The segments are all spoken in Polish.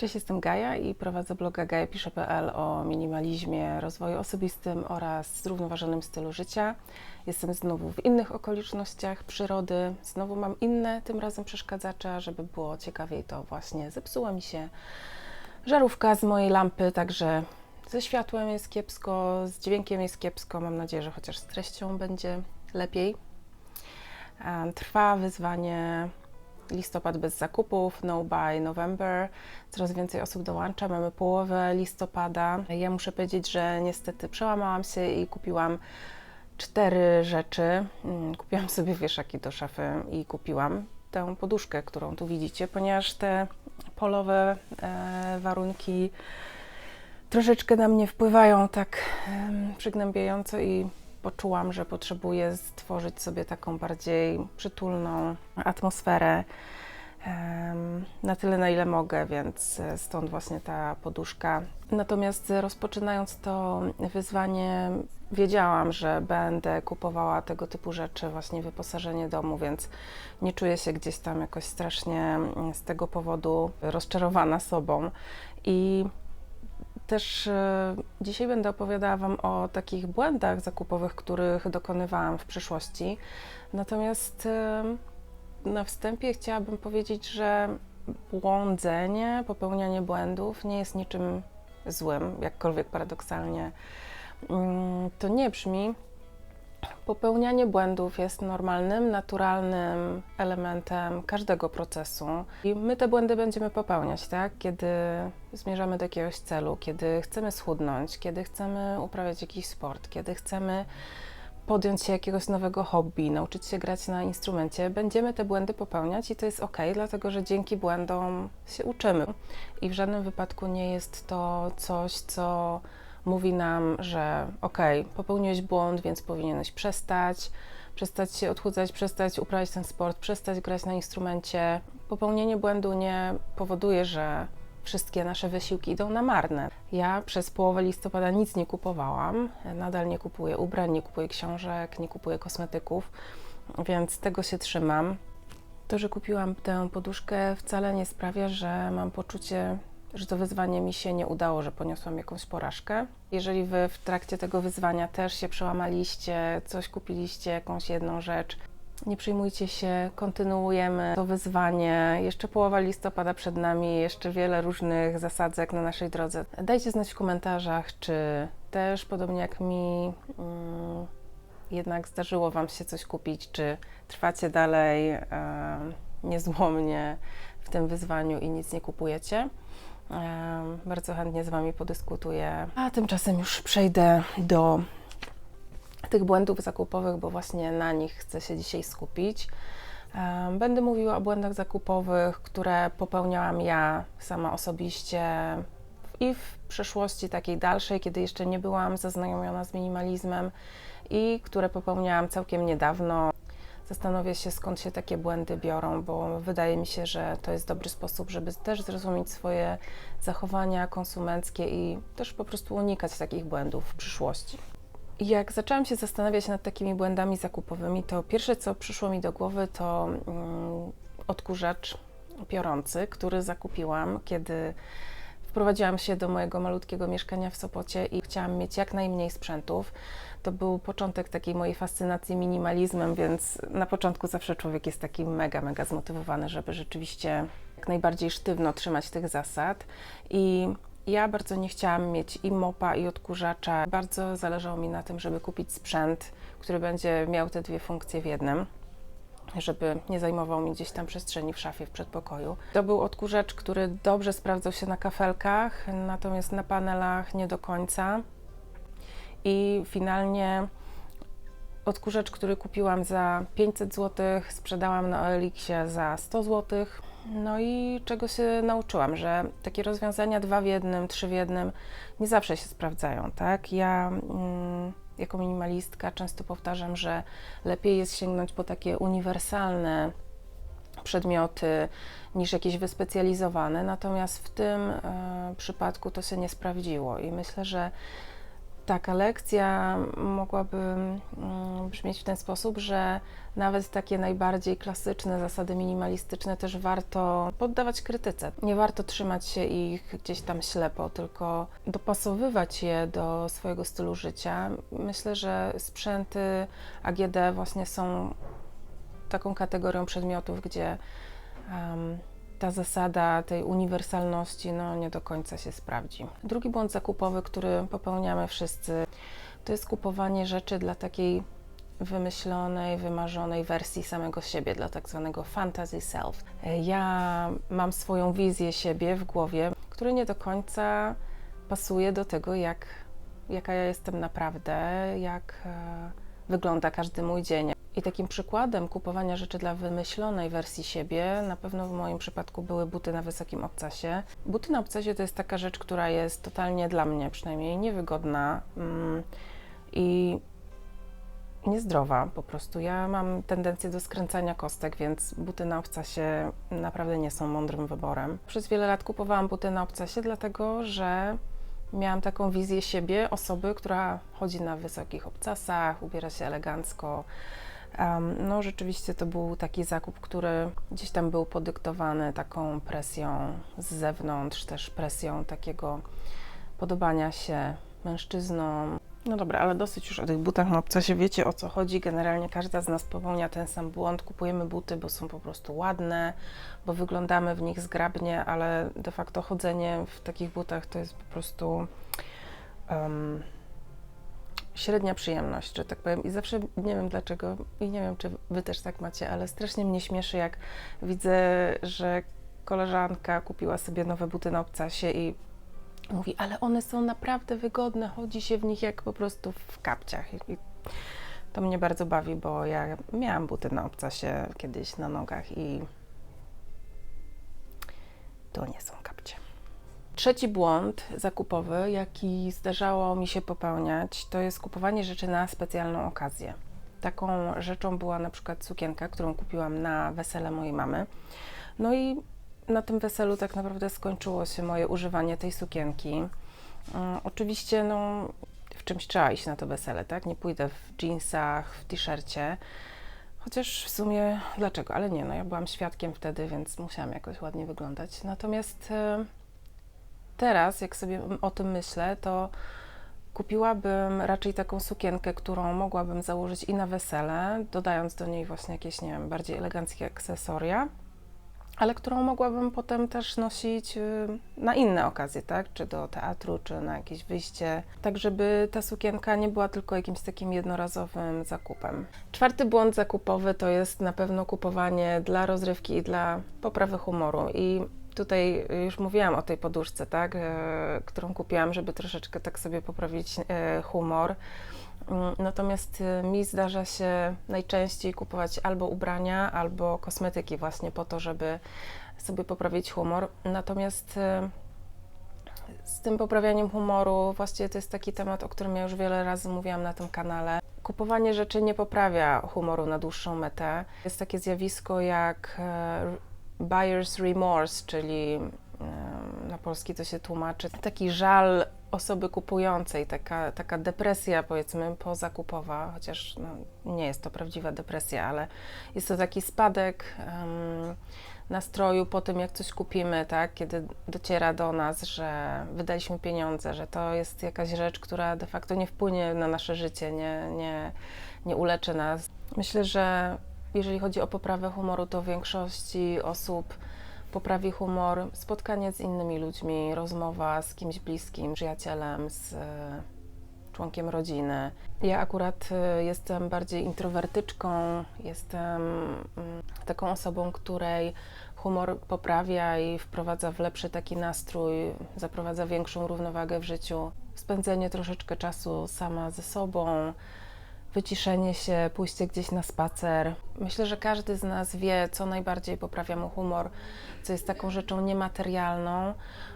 Cześć, jestem Gaja i prowadzę bloga gajapisze.pl o minimalizmie, rozwoju osobistym oraz zrównoważonym stylu życia. Jestem znowu w innych okolicznościach przyrody, znowu mam inne tym razem przeszkadzacze, żeby było ciekawiej to właśnie zepsuła mi się żarówka z mojej lampy, także ze światłem jest kiepsko, z dźwiękiem jest kiepsko, mam nadzieję, że chociaż z treścią będzie lepiej. Trwa wyzwanie listopad bez zakupów, no buy November. Coraz więcej osób dołącza, mamy połowę listopada. Ja muszę powiedzieć, że niestety przełamałam się i kupiłam cztery rzeczy. Mm, Kupiłam sobie wieszaki do szafy i kupiłam tę poduszkę, którą tu widzicie, ponieważ te polowe e, warunki troszeczkę na mnie wpływają tak przygnębiająco i poczułam, że potrzebuję stworzyć sobie taką bardziej przytulną atmosferę na tyle, na ile mogę, więc e, stąd właśnie ta poduszka. Natomiast rozpoczynając to wyzwanie, wiedziałam, że będę kupowała tego typu rzeczy, właśnie wyposażenie domu, więc nie czuję się gdzieś tam jakoś strasznie mm, z tego powodu rozczarowana sobą. I też e, dzisiaj będę opowiadała Wam o takich błędach zakupowych, których dokonywałam w przeszłości. Natomiast e, na wstępie chciałabym powiedzieć, że błądzenie, popełnianie błędów nie jest niczym złym, jakkolwiek paradoksalnie mm, to nie brzmi. Popełnianie błędów jest normalnym, naturalnym elementem każdego procesu. I my te błędy będziemy popełniać, tak? Kiedy zmierzamy do jakiegoś celu, kiedy chcemy schudnąć, kiedy chcemy uprawiać jakiś sport, kiedy chcemy podjąć się jakiegoś nowego hobby, nauczyć się grać na instrumencie, będziemy te błędy popełniać i to jest ok, dlatego że dzięki błędom się uczymy. I w żadnym wypadku nie jest to coś, co mówi nam, że okej, popełniłeś błąd, więc powinieneś przestać, przestać się odchudzać, przestać uprawiać ten sport, przestać grać na instrumencie. Popełnienie błędu nie powoduje, że wszystkie nasze wysiłki idą na marne. Ja przez połowę listopada nic nie kupowałam, nadal nie kupuję ubrań, nie kupuję książek, nie kupuję kosmetyków, więc tego się trzymam. To, że kupiłam tę poduszkę, wcale nie sprawia, że mam poczucie, że to wyzwanie mi się nie udało, że poniosłam jakąś porażkę. Jeżeli wy w trakcie tego wyzwania też się przełamaliście, coś kupiliście, jakąś jedną rzecz, nie przejmujcie się, kontynuujemy to wyzwanie. Jeszcze połowa listopada przed nami, jeszcze wiele różnych zasadzek na naszej drodze. Dajcie znać w komentarzach, czy też podobnie jak mi. Mm, jednak zdarzyło Wam się coś kupić, czy trwacie dalej e, niezłomnie w tym wyzwaniu i nic nie kupujecie. Bardzo chętnie z Wami podyskutuję. A tymczasem już przejdę do tych błędów zakupowych, bo właśnie na nich chcę się dzisiaj skupić. Będę mówiła o błędach zakupowych, które popełniałam ja sama osobiście i w przeszłości takiej dalszej, kiedy jeszcze nie byłam zaznajomiona z minimalizmem i które popełniałam całkiem niedawno. Zastanowię się, skąd się takie błędy biorą, bo wydaje mi się, że to jest dobry sposób, żeby też zrozumieć swoje zachowania konsumenckie i też po prostu unikać takich błędów w przyszłości. Jak zaczęłam się zastanawiać nad takimi błędami zakupowymi, to pierwsze, co przyszło mi do głowy, to mm, odkurzacz piorący, który zakupiłam, kiedy wprowadziłam się do mojego malutkiego mieszkania w Sopocie i chciałam mieć jak najmniej sprzętów. To był początek takiej mojej fascynacji minimalizmem, więc na początku zawsze człowiek jest taki mega, mega zmotywowany, żeby rzeczywiście jak najbardziej sztywno trzymać tych zasad. I ja bardzo nie chciałam mieć i mopa, i odkurzacza. Bardzo zależało mi na tym, żeby kupić sprzęt, który będzie miał te dwie funkcje w jednym żeby nie zajmował mi gdzieś tam przestrzeni w szafie w przedpokoju. To był odkurzacz, który dobrze sprawdzał się na kafelkach, natomiast na panelach nie do końca. I finalnie odkurzacz, który kupiłam za 500 zł, sprzedałam na OLX-ie za 100 zł. No i czego się nauczyłam, że takie rozwiązania dwa w jednym, trzy w jednym nie zawsze się sprawdzają, tak? Ja mm, jako minimalistka często powtarzam, że lepiej jest sięgnąć po takie uniwersalne przedmioty niż jakieś wyspecjalizowane, natomiast w tym e, przypadku to się nie sprawdziło i myślę, że taka lekcja mogłaby mm, brzmieć w ten sposób, że nawet takie najbardziej klasyczne zasady minimalistyczne też warto poddawać krytyce. Nie warto trzymać się ich gdzieś tam ślepo, tylko dopasowywać je do swojego stylu życia. Myślę, że sprzęty AGD właśnie są taką kategorią przedmiotów, gdzie um, ta zasada tej uniwersalności no, nie do końca się sprawdzi. Drugi błąd zakupowy, który popełniamy wszyscy, to jest kupowanie rzeczy dla takiej wymyślonej, wymarzonej wersji samego siebie, dla tak zwanego fantasy self. Ja mam swoją wizję siebie w głowie, która nie do końca pasuje do tego, jak, jaka ja jestem naprawdę, jak e, wygląda każdy mój dzień. I takim przykładem kupowania rzeczy dla wymyślonej wersji siebie, na pewno w moim przypadku były buty na wysokim obcasie. Buty na obcasie to jest taka rzecz, która jest totalnie dla mnie przynajmniej niewygodna mm, i niezdrowa po prostu. Ja mam tendencję do skręcania kostek, więc buty na obcasie naprawdę nie są mądrym wyborem. Przez wiele lat kupowałam buty na obcasie, dlatego że miałam taką wizję siebie, osoby, która chodzi na wysokich obcasach, ubiera się elegancko. No, rzeczywiście to był taki zakup, który gdzieś tam był podyktowany taką presją z zewnątrz, też presją takiego podobania się mężczyznom. No dobra, ale dosyć już o tych butach na obcasie. Wiecie o co chodzi. Generalnie każda z nas popełnia ten sam błąd. Kupujemy buty, bo są po prostu ładne, bo wyglądamy w nich zgrabnie, ale de facto chodzenie w takich butach to jest po prostu. Um, średnia przyjemność, że tak powiem. I zawsze nie wiem dlaczego, i nie wiem, czy wy też tak macie, ale strasznie mnie śmieszy, jak widzę, że koleżanka kupiła sobie nowe buty na obcasie i mówi, ale one są naprawdę wygodne, chodzi się w nich jak po prostu w kapciach. I to mnie bardzo bawi, bo ja miałam buty na obcasie kiedyś na nogach i to nie są kapcie. Trzeci błąd zakupowy, jaki zdarzało mi się popełniać, to jest kupowanie rzeczy na specjalną okazję. Taką rzeczą była na przykład sukienka, którą kupiłam na wesele mojej mamy. No i na tym weselu tak naprawdę skończyło się moje używanie tej sukienki. Um, oczywiście, no, w czymś trzeba iść na to wesele, tak? Nie pójdę w jeansach, w t-shircie. Chociaż w sumie dlaczego? Ale nie, no ja byłam świadkiem wtedy, więc musiałam jakoś ładnie wyglądać. Natomiast e, teraz, jak sobie o tym myślę, to kupiłabym raczej taką sukienkę, którą mogłabym założyć i na wesele, dodając do niej właśnie jakieś, nie wiem, bardziej eleganckie akcesoria, ale którą mogłabym potem też nosić y, na inne okazje, tak? Czy do teatru, czy na jakieś wyjście, tak żeby ta sukienka nie była tylko jakimś takim jednorazowym zakupem. Czwarty błąd zakupowy to jest na pewno kupowanie dla rozrywki i dla poprawy humoru i tutaj już mówiłam o tej poduszce, tak, e, którą kupiłam, żeby troszeczkę tak sobie poprawić e, humor. Mm, natomiast e, mi zdarza się najczęściej kupować albo ubrania, albo kosmetyki, właśnie po to, żeby sobie poprawić humor. Natomiast z tym poprawianiem humoru, właściwie to jest taki temat, o którym ja już wiele razy mówiłam na tym kanale. Kupowanie rzeczy nie poprawia humoru na dłuższą metę. Jest takie zjawisko jak buyer's remorse, czyli na polski to się tłumaczy taki żal osoby kupującej, taka, taka depresja powiedzmy pozakupowa, chociaż no, nie jest to prawdziwa depresja, ale jest to taki spadek um, nastroju po tym, jak coś kupimy, tak, kiedy dociera do nas, że wydaliśmy pieniądze, że to jest jakaś rzecz, która de facto nie wpłynie na nasze życie, nie, nie, nie uleczy nas. Myślę, że jeżeli chodzi o poprawę humoru, to większości osób poprawi humor spotkanie z innymi ludźmi, rozmowa z kimś bliskim, przyjacielem, z e, członkiem rodziny. Ja akurat e, jestem bardziej introwertyczką, jestem mm, taką osobą, której humor poprawia i wprowadza w lepszy taki nastrój, zaprowadza większą równowagę w życiu. Spędzenie troszeczkę czasu sama ze sobą, wyciszenie się, pójście gdzieś na spacer. Myślę, że każdy z nas wie, co najbardziej poprawia mu humor, co jest taką rzeczą niematerialną,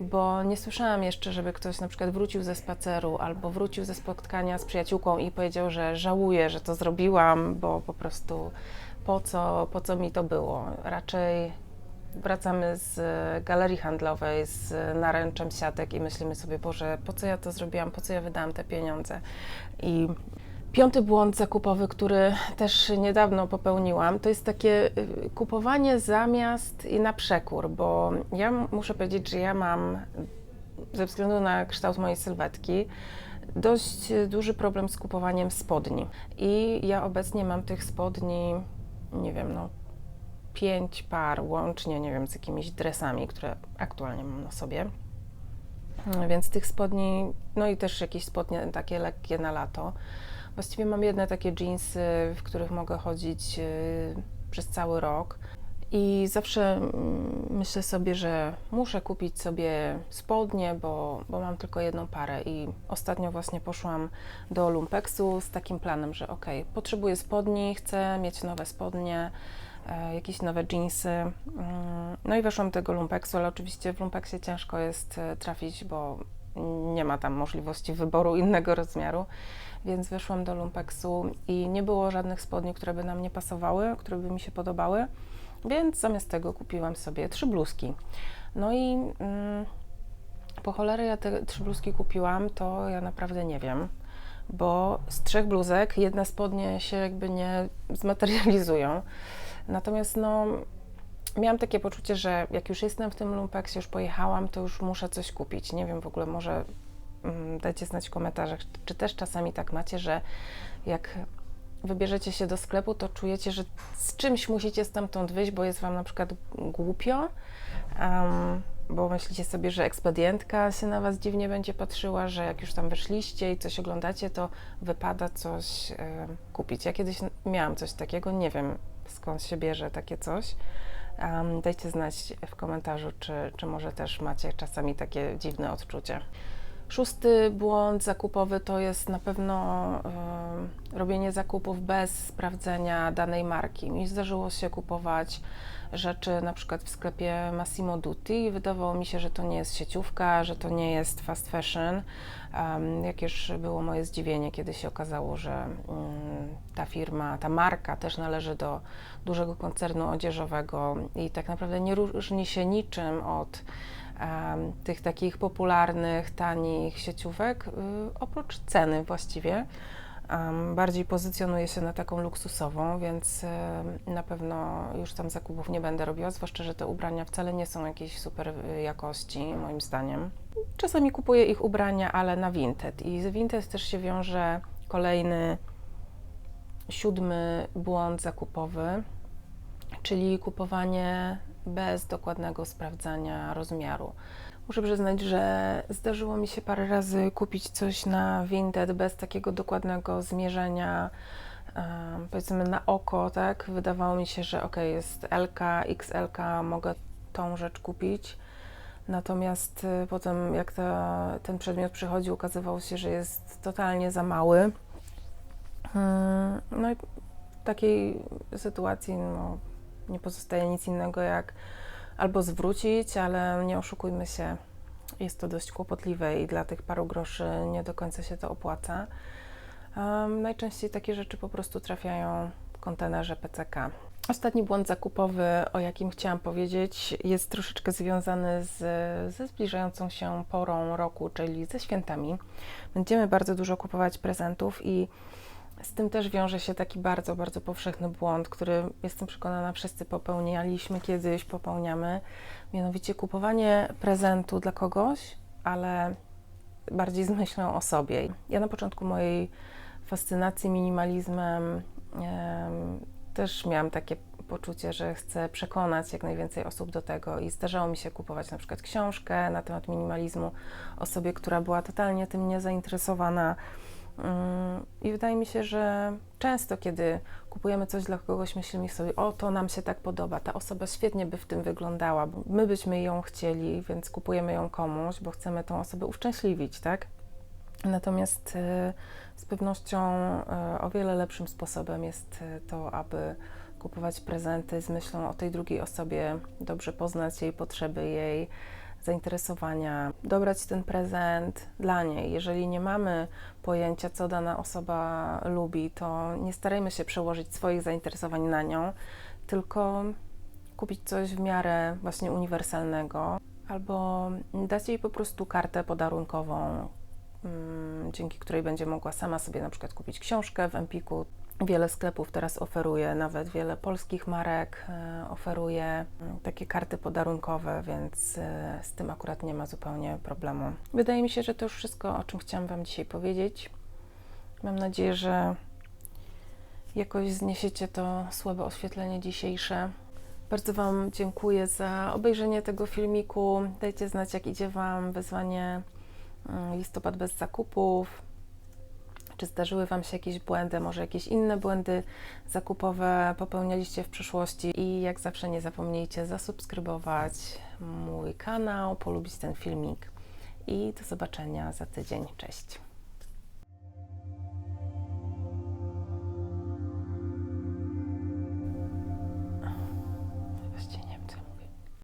bo nie słyszałam jeszcze, żeby ktoś na przykład wrócił ze spaceru albo wrócił ze spotkania z przyjaciółką i powiedział, że żałuje, że to zrobiłam, bo po prostu po co, po co mi to było. Raczej wracamy z galerii handlowej z naręczem siatek i myślimy sobie, Boże, po co ja to zrobiłam, po co ja wydałam te pieniądze. I piąty błąd zakupowy, który też niedawno popełniłam, to jest takie y, kupowanie zamiast i na przekór, bo ja muszę powiedzieć, że ja mam ze względu na kształt mojej sylwetki dość duży problem z kupowaniem spodni. I ja obecnie mam tych spodni, nie wiem, no pięć par łącznie, nie wiem, z jakimiś dresami, które aktualnie mam na sobie. Więc tych spodni, no i też jakieś spodnie takie lekkie na lato. Właściwie mam jedne takie jeansy, w których mogę chodzić y, przez cały rok. I zawsze mm, myślę sobie, że muszę kupić sobie spodnie, bo, bo mam tylko jedną parę. I ostatnio właśnie poszłam do Lumpeksu z takim planem, że ok, potrzebuję spodni, chcę mieć nowe spodnie, e, jakieś nowe jeansy. Mm, no i weszłam do tego Lumpeksu, ale oczywiście w Lumpeksie ciężko jest e, trafić, bo nie ma tam możliwości wyboru innego rozmiaru. Więc weszłam do Lumpeksu i nie było żadnych spodni, które by nam nie pasowały, które by mi się podobały. Więc zamiast tego kupiłam sobie trzy bluzki. No i mm, po cholerę ja te trzy bluzki kupiłam, to ja naprawdę nie wiem, bo z trzech bluzek jedne spodnie się jakby nie zmaterializują. Natomiast no, miałam takie poczucie, że jak już jestem w tym lumpeksie, już pojechałam, to już muszę coś kupić. Nie wiem w ogóle, może mm, dajcie znać w komentarzach, czy też czasami tak macie, że jak wybierzecie się do sklepu, to czujecie, że z czymś musicie stamtąd wyjść, bo jest Wam na przykład głupio, um, bo myślicie sobie, że ekspedientka się na Was dziwnie będzie patrzyła, że jak już tam wyszliście i coś oglądacie, to wypada coś um, kupić. Ja kiedyś miałam coś takiego, nie wiem skąd się bierze takie coś. Um, dajcie znać w komentarzu, czy, czy może też macie czasami takie dziwne odczucie. Szósty błąd zakupowy to jest na pewno y, robienie zakupów bez sprawdzenia danej marki. Mi zdarzyło się kupować rzeczy na przykład w sklepie Massimo Dutti i wydawało mi się, że to nie jest sieciówka, że to nie jest fast fashion. Jakież było moje zdziwienie, kiedy się okazało, że um, ta firma, ta marka też należy do dużego koncernu odzieżowego i tak naprawdę nie różni się niczym od tych takich popularnych, tanich sieciówek, y, oprócz ceny właściwie. Bardziej pozycjonuje się na taką luksusową, więc na pewno już tam zakupów nie będę robiła, zwłaszcza, że te ubrania wcale nie są jakiejś super y, jakości, moim zdaniem. Czasami kupuję ich ubrania, ale na Vinted. I z Vinted też się wiąże kolejny siódmy błąd zakupowy, czyli kupowanie bez dokładnego sprawdzania rozmiaru. Muszę przyznać, że zdarzyło mi się parę razy kupić coś na Vinted bez takiego dokładnego zmierzenia, powiedzmy na oko, tak? Wydawało mi się, że ok, jest LK, XLK, mogę tą rzecz kupić. Natomiast y, potem, jak ten przedmiot przychodził, okazywało się, że jest totalnie za mały. Hmm, no i takiej sytuacji no, nie pozostaje nic innego jak albo zwrócić, ale nie oszukujmy się, jest to dość kłopotliwe i dla tych paru groszy nie do końca się to opłaca. Um, najczęściej takie rzeczy po prostu trafiają w kontenerze PCK. Ostatni błąd zakupowy, o jakim chciałam powiedzieć, jest troszeczkę związany z, ze zbliżającą się porą roku, czyli ze świętami. Będziemy bardzo dużo kupować prezentów i z tym też wiąże się taki bardzo, bardzo powszechny błąd, który jestem przekonana wszyscy popełnialiśmy kiedyś, popełniamy, mianowicie kupowanie prezentu dla kogoś, ale bardziej z myślą o sobie. Ja na początku mojej fascynacji minimalizmem też miałam takie poczucie, że chcę przekonać jak najwięcej osób do tego i zdarzało mi się kupować na przykład książkę na temat minimalizmu osobie, która była totalnie tym niezainteresowana i wydaje mi się, że często, kiedy kupujemy coś dla kogoś, myślimy sobie, o to nam się tak podoba, ta osoba świetnie by w tym wyglądała, my byśmy ją chcieli, więc kupujemy ją komuś, bo chcemy tą osobę uszczęśliwić, tak? Natomiast e, z pewnością e, o wiele lepszym sposobem jest to, aby kupować prezenty z myślą o tej drugiej osobie, dobrze poznać jej potrzeby, jej zainteresowania, dobrać ten prezent dla niej. Jeżeli nie mamy pojęcia, co dana osoba lubi, to nie starajmy się przełożyć swoich zainteresowań na nią, tylko kupić coś w miarę właśnie uniwersalnego, albo dać jej po prostu kartę podarunkową, mm, dzięki której będzie mogła sama sobie na przykład kupić książkę w Empiku. Wiele sklepów teraz oferuje, nawet wiele polskich marek e, oferuje mm, takie karty podarunkowe, więc e, z tym akurat nie ma zupełnie problemu. Wydaje mi się, że to już wszystko, o czym chciałam Wam dzisiaj powiedzieć. Mam nadzieję, że jakoś zniesiecie to słabe oświetlenie dzisiejsze. Bardzo Wam dziękuję za obejrzenie tego filmiku. Dajcie znać, jak idzie Wam wyzwanie mm, listopad bez zakupów. Czy zdarzyły Wam się jakieś błędy, może jakieś inne błędy zakupowe popełnialiście w przeszłości? I jak zawsze nie zapomnijcie zasubskrybować mój kanał, polubić ten filmik. I do zobaczenia za tydzień. Cześć.